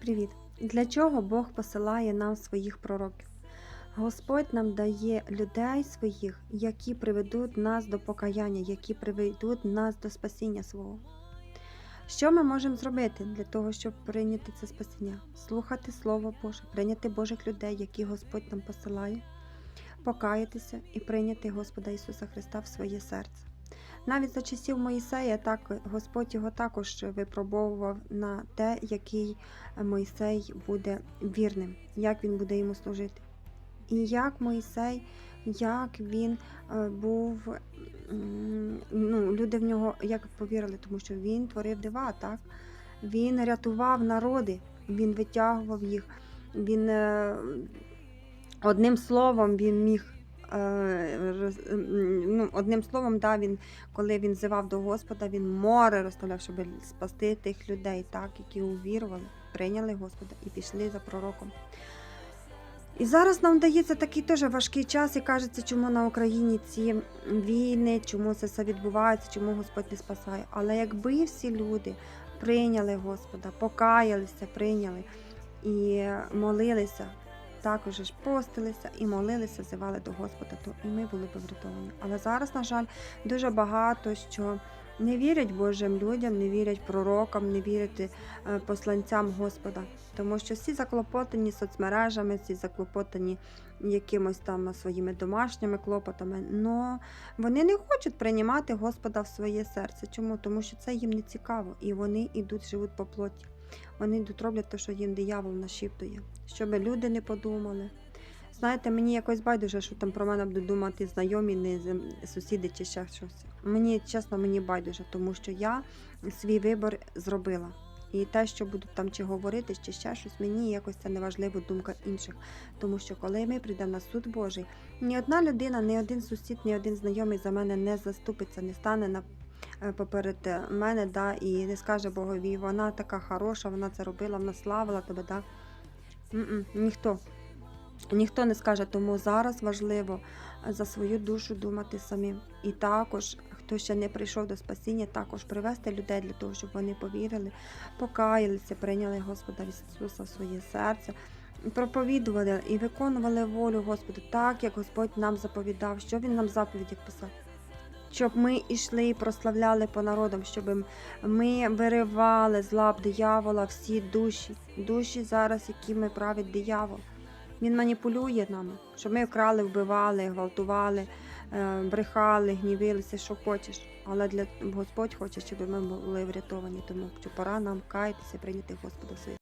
Привіт! Для чого Бог посилає нам своїх пророків? Господь нам дає людей своїх, які приведуть нас до покаяння, які приведуть нас до спасіння свого. Що ми можемо зробити для того, щоб прийняти це спасіння? Слухати Слово Боже, прийняти Божих людей, які Господь нам посилає, покаятися і прийняти Господа Ісуса Христа в своє серце. Навіть за часів Моїсея так Господь його також випробовував на те, який Мойсей буде вірним, як він буде йому служити. І як Мойсей, як він е, був, ну, люди в нього як повірили, тому що він творив дива, так? Він рятував народи, він витягував їх, він е, одним словом він міг. Е, роз- м, Ну, одним словом, да, він, коли він зивав до Господа, він море розставляв, щоб спасти тих людей, так, які увірували, прийняли Господа і пішли за пророком. І зараз нам дається такий теж важкий час, і кажеться, чому на Україні ці війни, чому це все відбувається, чому Господь не спасає. Але якби всі люди прийняли Господа, покаялися, прийняли і молилися, також ж постилися і молилися, зивали до Господа, то і ми були б врятовані. Але зараз, на жаль, дуже багато що не вірять Божим людям, не вірять пророкам, не вірять е, посланцям Господа. Тому що всі заклопотані соцмережами, всі заклопотані якимось там своїми домашніми клопотами. Но вони не хочуть приймати Господа в своє серце. Чому? Тому що це їм не цікаво, і вони йдуть, живуть по плоті. Вони йдуть роблять те, що їм диявол нашіптує, щоб люди не подумали. Знаєте, мені якось байдуже, що там про мене будуть думати знайомі, не сусіди чи ще щось. Мені чесно, мені байдуже, тому що я свій вибір зробила. І те, що будуть там чи говорити, чи ще щось, мені якось це не важливо думка інших. Тому що коли ми прийдемо на суд Божий, ні одна людина, ні один сусід, ні один знайомий за мене не заступиться, не стане на поперед е, мене, да, і не скаже Богові, вона така хороша, вона це робила, вона славила тебе, да. М-м, ніхто. Ніхто не скаже, тому зараз важливо е, за свою душу думати самим. І також, хто ще не прийшов до спасіння, також привести людей для того, щоб вони повірили, покаялися, прийняли Господа Ісуса в своє серце, проповідували і виконували волю Господа так, як Господь нам заповідав, що Він нам в заповідях писав. Щоб ми йшли і прославляли по народам, щоб ми виривали з лап диявола всі душі, душі зараз, якими править диявол. Він маніпулює нами, щоб ми вкрали, вбивали, гвалтували, е, брехали, гнівилися, що хочеш. Але для Господь хоче, щоб ми були врятовані, тому що пора нам каятися, прийняти Господа своє